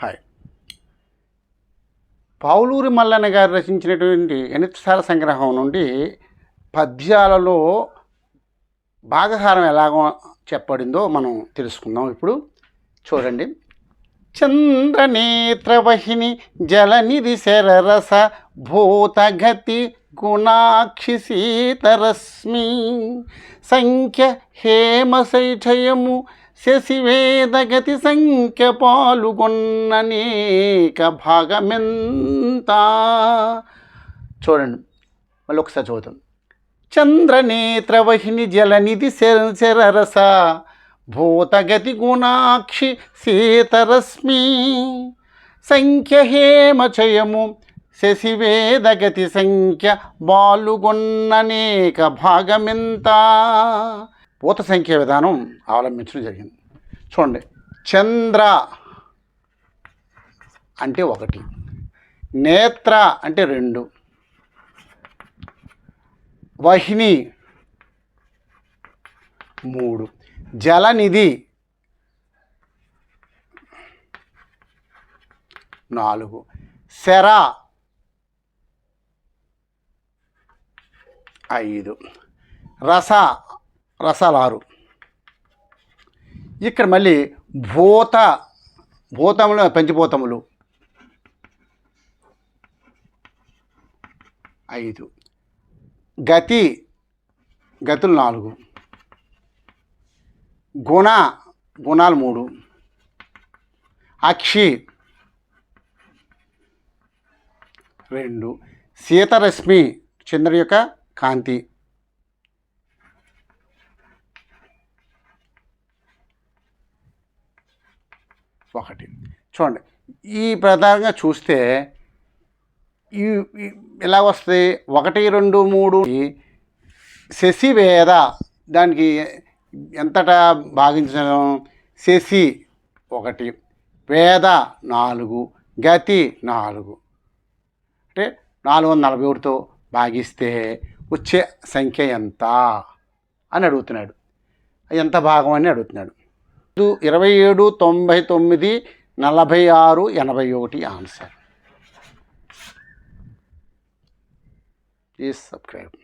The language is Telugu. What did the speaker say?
హాయ్. పావులూరి మల్లన్న గారు రచించినటువంటి ఎనిత్సార సంగ్రహం నుండి పద్యాలలో భాగహారం ఎలాగో చెప్పబడిందో మనం తెలుసుకుందాం ఇప్పుడు. చూడండి. చంద్రనేత్రవహిని జలనిధి శరరస భూతగతి గుణాక్షి సీతరశ్మి సంఖ్య హేమశైఠయము శశివేదగతి సంఖ్య పాలుగొన్ననేక భాగమెంత. చూడండి మళ్ళీ ఒకసారి చదువుతాం. చంద్రనేత్రవహిని జలనిధి శరరస భూతగతి గుణాక్షి సీతరశ్మి సంఖ్య హేమచయము శశివేదగతి సంఖ్య బాలుగొన్ననేక భాగమెంతా. పూత సంఖ్య విధానం అవలంబించడం జరిగింది. చూడండి చంద్ర అంటే ఒకటి నేత్ర అంటే రెండు వహిని మూడు జలనిధి నాలుగు శర ఐదు రస రసాలారు. ఇక్కడ మళ్ళీ భూత భూతములు పంచిభూతములు. ఐదు. గతి గతులు నాలుగు. గుణ గుణాలు మూడు. అక్షి రెండు. శీతరశ్మి చంద్రుడి యొక్క కాంతి. ఒకటి. చూడండి. ఈ ప్రధానంగా చూస్తే ఈ ఎలా వస్తాయి ఒకటి రెండు మూడు. శశి వేద దానికి ఎంతటా భాగించడం? శశి ఒకటి వేద నాలుగు గతి నాలుగు. అంటే నాలుగు వందల నలభై ఒకటితో భాగిస్తే వచ్చే సంఖ్య ఎంత? అని అడుగుతున్నాడు. ఎంత భాగం అని అడుగుతున్నాడు. ఇరవై ఏడు తొంభై తొమ్మిది నలభై ఆరు ఎనభై ఒకటి ఆన్సర్. Please subscribe